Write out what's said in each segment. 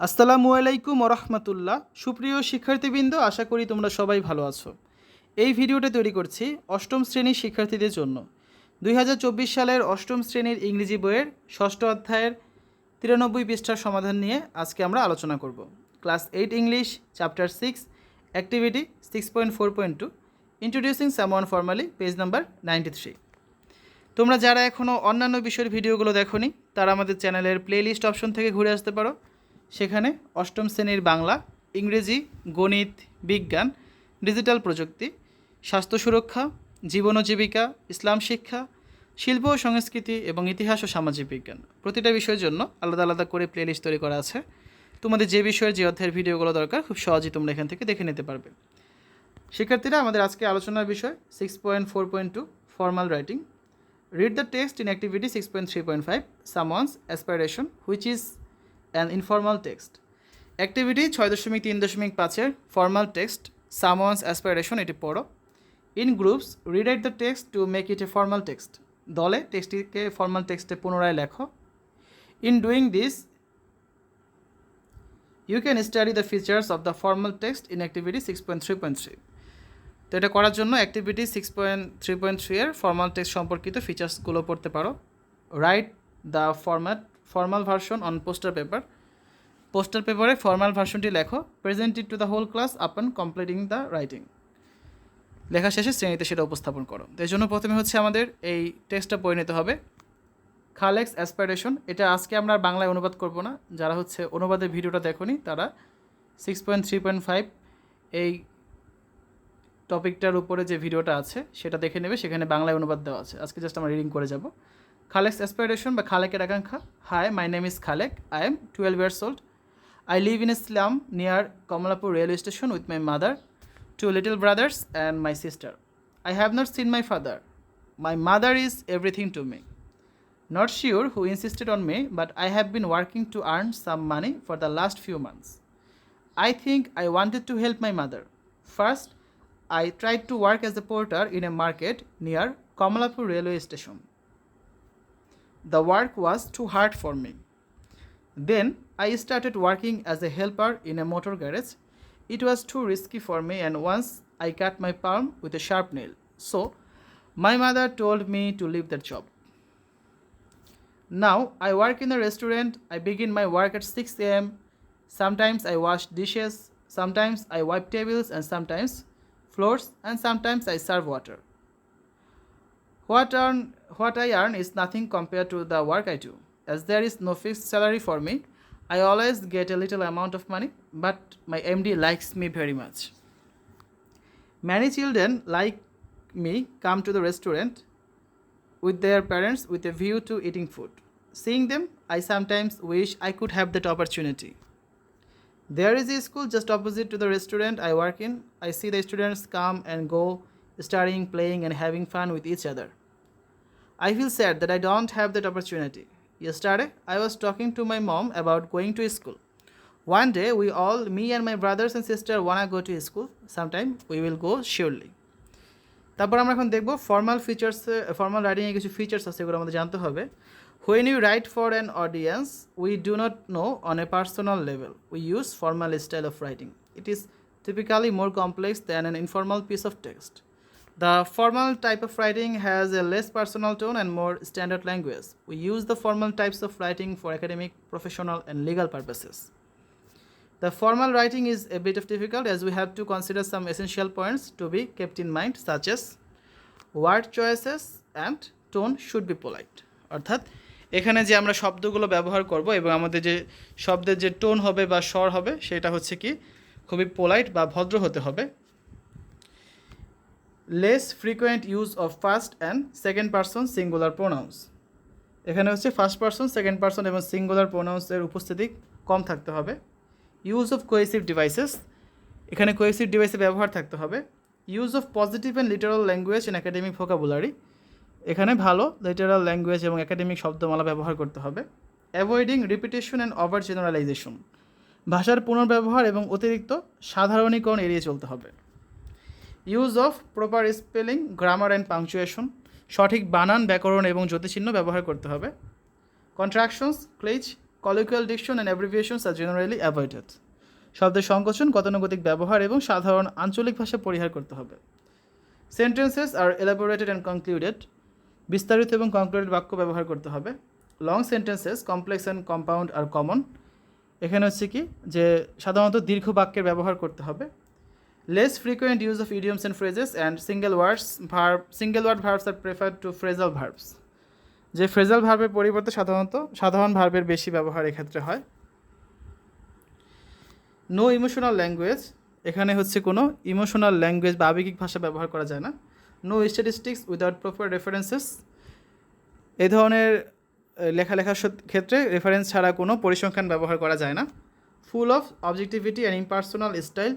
আসসালামু আলাইকুম ওরহমতুল্লাহ। সুপ্রিয় শিক্ষার্থীবৃন্দ, আশা করি তোমরা সবাই ভালো আছো। এই ভিডিওটা তৈরি করছি অষ্টম শ্রেণির শিক্ষার্থীদের জন্য। দুই হাজার চব্বিশ সালের অষ্টম শ্রেণির ইংরেজি বইয়ের ষষ্ঠ অধ্যায়ের তিরানব্বই পৃষ্ঠার সমাধান নিয়ে আজকে আমরা আলোচনা করব। Class eight English, chapter six, activity six point four point two, introducing someone formally, page number ninety three. তোমরা যারা এখনও অন্যান্য বিষয়ের ভিডিওগুলো দেখোনি, তারা আমাদের চ্যানেলের প্লেলিস্ট অপশন থেকে ঘুরে আসতে পারো। সেখানে অষ্টম শ্রেণির বাংলা, ইংরেজি, গণিত, বিজ্ঞান, ডিজিটাল প্রযুক্তি, স্বাস্থ্য সুরক্ষা, জীবন ও জীবিকা, ইসলাম শিক্ষা, শিল্প ও সংস্কৃতি এবং ইতিহাস ও সামাজিক বিজ্ঞান। প্রতিটা বিষয়ের জন্য আলাদা আলাদা করে প্লেলিস্ট তৈরি করা আছে। তোমাদের যে বিষয়ের, যে অধ্যায়ের ভিডিওগুলো দরকার, খুব সহজেই তোমরা এখান থেকে দেখে নিতে পারবে। শিক্ষার্থীরা, আমাদের আজকে আলোচনার বিষয় six point four point two formal writing Read the text in activity 6.3.5 Someone's aspiration which is an informal text activity ছয় দশমিক তিন দশমিক পাঁচের ফর্মাল টেক্সট সামওয়ান্স অ্যাসপাইরেশন এটি পড়ো। In groups rewrite the text to make it a formal text দলে টেক্সটিকে formal টেক্সটে পুনরায় লেখো। In doing this you can study the features of the formal text in activity six point three point three তো এটা করার জন্য activity six point three point three এর ফর্মাল টেক্সট সম্পর্কিত ফিচার্সগুলো পড়তে পারো। Write the format formal version on poster paper poster পেপারে ফর্মাল ভার্সনটি লেখো। Presented to the whole class upon completing the writing লেখা শেষে শ্রেণীতে সেটা উপস্থাপন করো। এই জন্য প্রথমে হচ্ছে আমাদের এই টেক্সটটা পড়ে নিতে হবে। খালেক্স অ্যাসপাইরেশন এটা আজকে আমরা বাংলায় অনুবাদ করব না। যারা হচ্ছে অনুবাদের ভিডিওটা দেখোনি, তারা six point three point five এই টপিকটার উপরে যে ভিডিওটা আছে, সেটা দেখে নেবে। সেখানে বাংলায় অনুবাদ দেওয়া আছে। আজকে জাস্ট আমরা রিডিং করে যাব। খালেক্স অ্যাসপাইরেশন বা খালেকের আকাঙ্ক্ষা hi my name is Khalek I am twelve years old I live in Islam near Kamalapur railway station with my mother two little brothers and my sister I have not seen my father my mother is everything to me Not sure who insisted on me, but I have been working to earn some money for the last few months. I think I wanted to help my mother. First, I tried to work as a porter in a market near Kamalapur railway station. The work was too hard for me. Then I started working as a helper in a motor garage. It was too risky for me, and once I cut my palm with a sharp nail. So, my mother told me to leave that job. Now I work in a restaurant. I begin my work at 6 a.m. Sometimes I wash dishes, sometimes I wipe tables, and sometimes floors, and sometimes I serve water. What, earn, what I earn is nothing compared to the work I do. As there is no fixed salary for me, I always get a little amount of money, but my MD likes me very much. Many children like me come to the restaurant with their parents with a view to eating food. Seeing them, I sometimes wish I could have that opportunity. There is a school just opposite to the restaurant I work in. I see the students come and go, studying, playing, and having fun with each other. I feel sad that I don't have that opportunity. Yesterday, I was talking to my mom about going to school. One day, we all, me and my brothers and sister, wanna go to school. Sometime we will go surely. তারপর আমরা এখন দেখব formal features formal রাইটিংয়ে কিছু features আছে এগুলো আমাদের জানতে হবে when you write for an audience we do not know on a personal level we use formal style of writing it is typically more complex than an informal piece of text. The formal type of writing has a less personal tone and more standard language. We use the formal types of writing for academic, professional, and legal purposes. The formal writing is a bit of difficult as we have to consider some essential points to be kept in mind, such as word choices and tone should be polite. অর্থাৎ এখানে যে আমরা শব্দগুলো ব্যবহার করব এবং আমাদের যে শব্দের যে টোন হবে বা স্বর হবে সেটা হচ্ছে কি খুবই পোলাইট বা ভদ্র হতে হবে less frequent use of first and second person singular pronouns এখানে হচ্ছে ফার্স্ট পার্সন সেকেন্ড পারসন এবং সিঙ্গুলার প্রোনাউন্সের উপস্থিতি কম থাকতে হবে। ইউজ অফ কোয়েসিভ ডিভাইসেস এখানে কোয়েসিভ ডিভাইসের ব্যবহার থাকতে হবে। Use of positive and literal language in academic vocabulary এখানে ভালো লিটারাল ল্যাঙ্গুয়েজ এবং একাডেমিক শব্দমালা ব্যবহার করতে হবে। Avoiding repetition and over generalisation ভাষার পুনর্ব্যবহার এবং অতিরিক্ত সাধারণীকরণ এড়িয়ে চলতে হবে। Use of proper spelling grammar and punctuation সঠিক বানান, ব্যাকরণ এবং জ্যোতিচিহ্ন ব্যবহার করতে হবে। Contractions cliches colloquial diction and abbreviations are generally avoided. শব্দের সংকোচন, গতানুগতিক ব্যবহার এবং সাধারণ আঞ্চলিক ভাষা পরিহার করতে হবে। Sentences are elaborated and concluded বিস্তারিত এবং কনক্লুডেড বাক্য ব্যবহার করতে হবে। Long sentences complex and compound are common এখানে হচ্ছে কি? যে সাধারণত দীর্ঘ বাক্যের ব্যবহার করতে হবে। Less frequent use of idioms and phrases and single words verb single word verbs are prefer to phrasal verbs যে ফ্রেজাল ভার্বের পরিবর্তে সাধারণত সাধারণ ভার্বের বেশি ব্যবহার এক্ষেত্রে হয়। নো ইমোশনাল ল্যাঙ্গুয়েজ এখানে হচ্ছে কোনো ইমোশনাল ল্যাঙ্গুয়েজ বা আবেগিক ভাষা ব্যবহার করা যায় না। No statistics without proper references এই ধরনের লেখালেখার ক্ষেত্রে রেফারেন্স ছাড়া কোনো পরিসংখ্যান ব্যবহার করা যায় না। Full of objectivity and impersonal style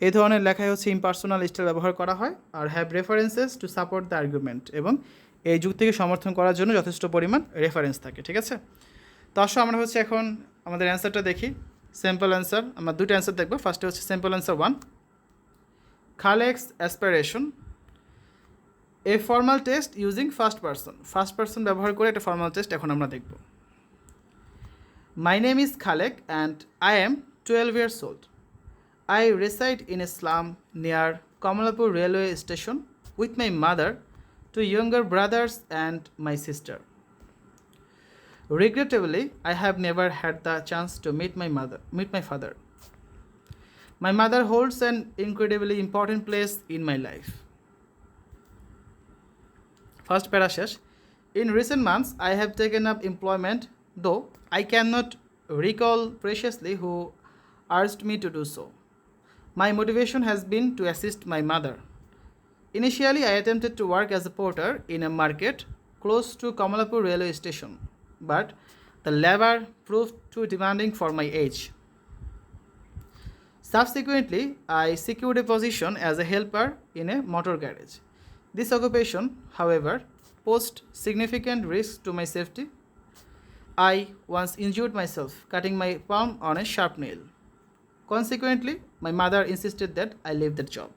এই ধরনের লেখায় হচ্ছে ইম্পার্সোনাল স্টাইল ব্যবহার করা হয় আর have references to support the argument এবং এই যুক্তিকে সমর্থন করার জন্য যথেষ্ট পরিমাণ রেফারেন্স থাকে, ঠিক আছে? তো আসো আমরা হচ্ছে এখন আমাদের অ্যান্সারটা দেখি। সিম্পল অ্যান্সার আমরা দুটো অ্যান্সার দেখব। ফার্স্টে হচ্ছে simple answer one Khalek's aspiration a formal text using first person first person ব্যবহার করে একটা ফর্মাল টেস্ট এখন আমরা দেখব। My name is Khalek and I am twelve years old I reside in a slum near Kamalapur railway station with my mother, two younger brothers, and my sister. Regrettably, I have never had the chance to meet my mother, meet my father. My mother holds an incredibly important place in my life. First parashash. In recent months, I have taken up employment, though I cannot recall preciously who urged me to do so. My motivation has been to assist my mother. Initially, I attempted to work as a porter in a market close to Kamalapur railway station, but the labor proved too demanding for my age. Subsequently, I secured a position as a helper in a motor garage. This occupation, however, posed significant risks to my safety. I once injured myself cutting my palm on a sharp nail. Consequently, my mother insisted that I leave that job.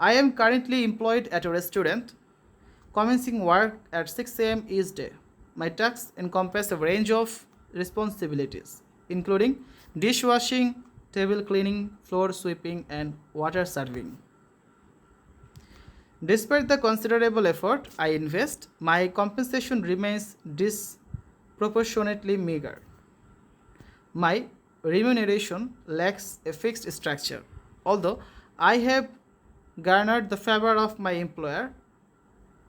I am currently employed at a restaurant, commencing work at 6 am each day. My tasks encompass a range of responsibilities, including dishwashing, table cleaning, floor sweeping, and water serving. Despite the considerable effort I invest, my compensation remains disproportionately meager. My remuneration lacks a fixed structure. Although I have garnered the favor of my employer,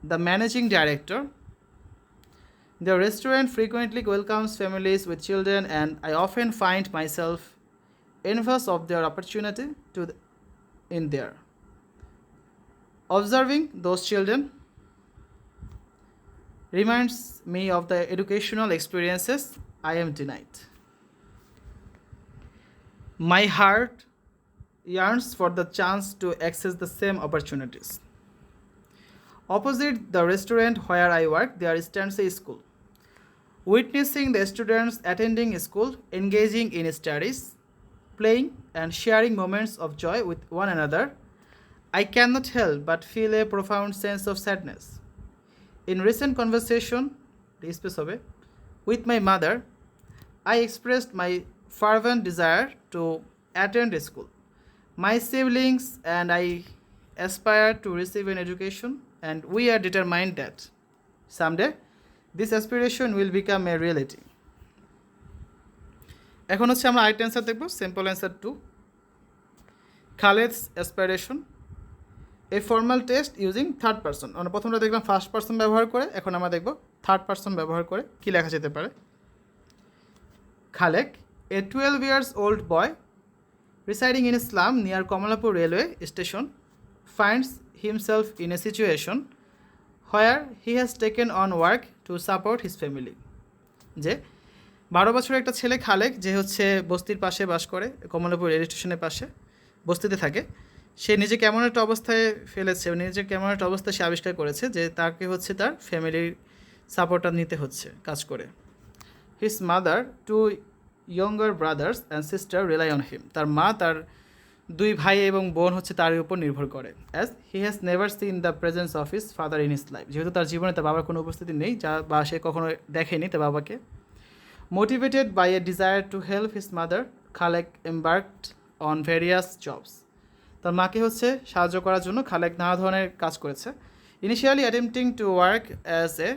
the managing director, the restaurant frequently welcomes families with children, and I often find myself envious of their opportunity to in there. Observing those children reminds me of the educational experiences I am denied. My heart yearns for the chance to access the same opportunities. Opposite the restaurant where I work, there stands a school. Witnessing the students attending school, engaging in studies, playing, and sharing moments of joy with one another, I cannot help but feel a profound sense of sadness. In recent conversation, with my mother, I expressed my fervent desire to attend a school. My siblings and I aspire to receive an education, and we are determined that someday this aspiration will become a reality. এখন হচ্ছে আমরা আরেকটা answer দেখব simple answer two Khaled's aspiration a formal text using third person আমরা প্রথমটা দেখলাম first person ব্যবহার করে এখন আমরা দেখব থার্ড পারসন ব্যবহার করে কী লেখা যেতে পারে Khalek a twelve years old boy residing in a slum near Kamalapur railway station finds himself in a situation where he has taken on work to support his family. যে বারো বছরের একটা ছেলে খালেক, যে হচ্ছে বস্তির পাশে বাস করে, কমলাপুর রেল স্টেশনের পাশে বস্তিতে থাকে। সে নিজে কেমন একটা অবস্থায় ফেলেছে নিজে কেমন একটা অবস্থায় সে আবিষ্কার করেছে যে তাকে হচ্ছে তার ফ্যামিলির সাপোর্টটা নিতে হচ্ছে কাজ করে। His mother two younger brothers and sister rely on him তার মা, তার দুই ভাই এবং বোন হচ্ছে তার উপর নির্ভর করে। As he has never seen the presence of his father in his life যেহেতু তার জীবনে তার বাবার কোনো উপস্থিতি নেই, যা বা সে কখনো দেখেনি তার বাবাকে। Motivated by a desire to help his mother Khalek embarked on various jobs তার মাকে হচ্ছে সাহায্য করার জন্য খালেক নানা ধরনের কাজ করেছে। Initially attempting to work as a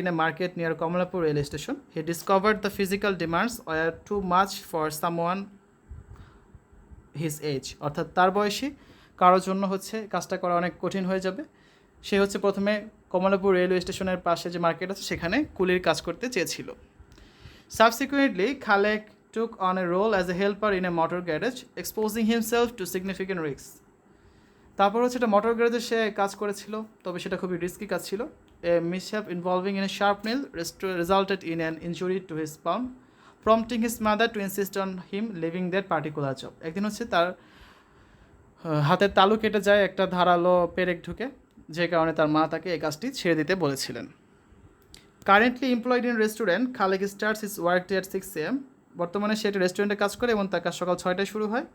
in a market near Kamalapur rail station he discovered the physical demands were too much for someone his age অর্থাৎ তার বয়সী কারোর জন্য হচ্ছে কাজটা করা অনেক কঠিন হয়ে যাবে। সে হচ্ছে প্রথমে কমলাপুর রেলওয়ে স্টেশনের পাশে যে মার্কেট আছে, সেখানে কুলির কাজ করতে চেয়েছিল। Subsequently Khalek took on a role as a helper in a motor garage exposing himself to significant risk তারপর হচ্ছে এটা মোটর গ্যারেজে সে কাজ করেছিল, তবে সেটা খুবই রিস্কি কাজ ছিল। A mishap involving in a sharp nail resulted in an injury to his palm prompting his mother to insist on him leaving that particular job একদিন হচ্ছে তার হাতের তালু কেটে যায়, একটা ধারালো পেরেক ঢুকে, যে কারণে তার মা তাকে এই কাজটি ছেড়ে দিতে বলেছিলেন। Currently employed in restaurant Khalek starts his work at six am বর্তমানে সে রেস্টুরেন্টে কাজ করে এবং তার কাজ সকাল ছয়টায় শুরু হয়।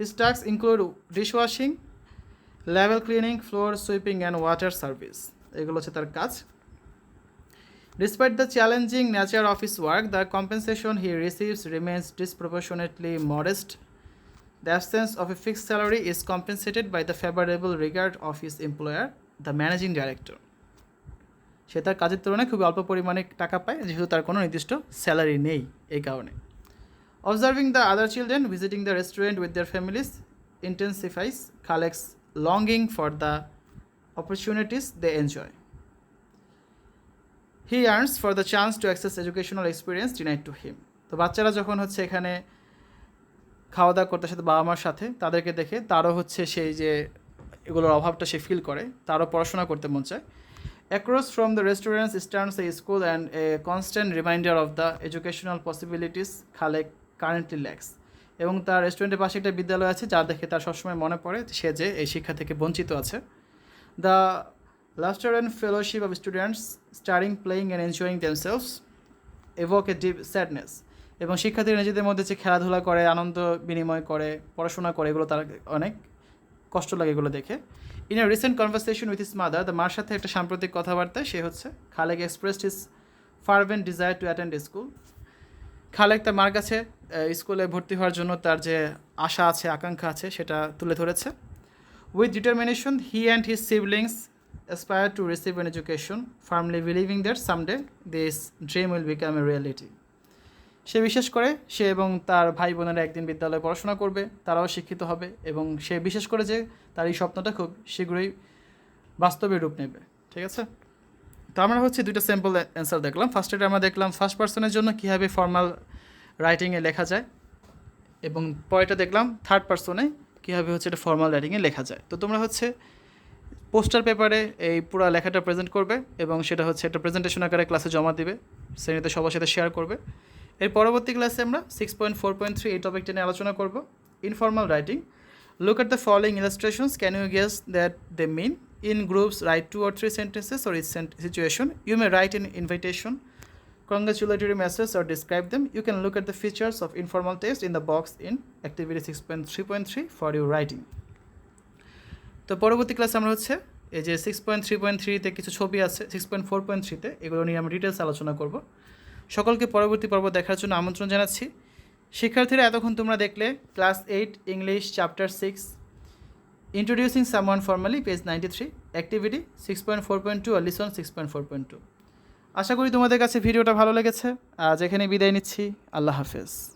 His task include dish washing level cleaning floor sweeping and water service এগুলো হচ্ছে তার কাজ। Despite the challenging nature of his work the compensation he receives remains disproportionately modest. The absence of a fixed salary is compensated by the favorable regard of his employer, the managing director. সে তার কাজের তুলনায় খুবই অল্প পরিমাণে টাকা পায় যেহেতু তার কোনো নির্দিষ্ট স্যালারি নেই এই কারণে। Observing the other children visiting the restaurant with their families intensifies Khalek's longing for the opportunities they enjoy he yearns for the chance to access educational experience denied to him তো বাচ্চারা যখন হচ্ছে এখানে খাওয়া দাওয়া করতে সাথে বাবা মার সাথে, তাদেরকে দেখে তারও হচ্ছে সেই যে এগুলোর অভাবটা সে ফিল করে, তারও পড়াশোনা করতে মন চায়। Across from the restaurants stands a school and a constant reminder of the educational possibilities Khalek currently lacks এবং তার রেস্টুরেন্টের পাশে একটা বিদ্যালয় আছে, যা দেখে তার সবসময় মনে পড়ে সে যে এই শিক্ষা থেকে বঞ্চিত আছে। The luster and fellowship of students staring playing and enjoying themselves evoke a deep sadness এবং শিক্ষার্থীরা নিজেদের মধ্যে যে খেলাধুলা করে, আনন্দ বিনিময় করে, পড়াশোনা করে, এগুলো তার অনেক কষ্ট লাগে এগুলো দেখে। In a recent conversation with his mother the মার সাথে একটা সাম্প্রতিক কথাবার্তায় সে হচ্ছে, Khalek expressed his fervent desire to attend school Khalek তার মার কাছে স্কুলে ভর্তি হওয়ার জন্য তার যে আশা আছে, আকাঙ্ক্ষা আছে, সেটা তুলে ধরেছে। With determination he and his siblings aspire to receive an education, firmly believing that someday this dream will become a reality. সে বিশ্বাস করে সে এবং তার ভাই বোনেরা একদিন বিদ্যালয়ে পড়াশোনা করবে তারাও শিক্ষিত হবে এবং সে বিশ্বাস করে যে তার এই স্বপ্নটা খুব শীঘ্রই বাস্তবে রূপ নেবে। ঠিক আছে? তো আমরা হচ্ছে দুইটা স্যাম্পল অ্যান্সার দেখলাম। ফার্স্ট আমরা দেখলাম ফার্স্ট পার্সনের জন্য কীভাবে ফর্মাল রাইটিংয়ে লেখা যায় এবং পরেরটা দেখলাম থার্ড পার্সনে কীভাবে হচ্ছে এটা ফর্মাল রাইটিংয়ে লেখা যায়। তো তোমরা হচ্ছে পোস্টার পেপারে এই পুরো লেখাটা প্রেজেন্ট করবে এবং সেটা হচ্ছে একটা প্রেজেন্টেশন আকারে ক্লাসে জমা দিবে, শ্রেণীতে সবার সাথে শেয়ার করবে। এর পরবর্তী ক্লাসে আমরা six point four point three এই টপিকটা নিয়ে আলোচনা করব informal writing look at the following illustrations. Can you guess that they mean? In groups write two or three or each sent- situation. You may write an invitation. Congratulatory message or describe them. You can look at the features of informal text in the box in activity 6.3.3 for your writing. তো পরবর্তী ক্লাসে আমরা হচ্ছে এই যে six point three point থ্রিতে কিছু ছবি আছে সিক্স পয়েন্ট ফোর পয়েন্ট থ্রিতে এগুলো নিয়ে আমরা ডিটেলস আলোচনা করব। সকলকে পরবর্তী পর্ব দেখার জন্য আমন্ত্রণ জানাচ্ছি। শিক্ষার্থীরা, এতক্ষণ তোমরা দেখলে class eight English chapter six introducing someone formally page ninety three activity six point four point two আর listen six point four point two আশা করি তোমাদের কাছে ভিডিওটা ভালো লেগেছে। আজ এখানে বিদায় নিচ্ছি। আল্লাহ হাফেজ।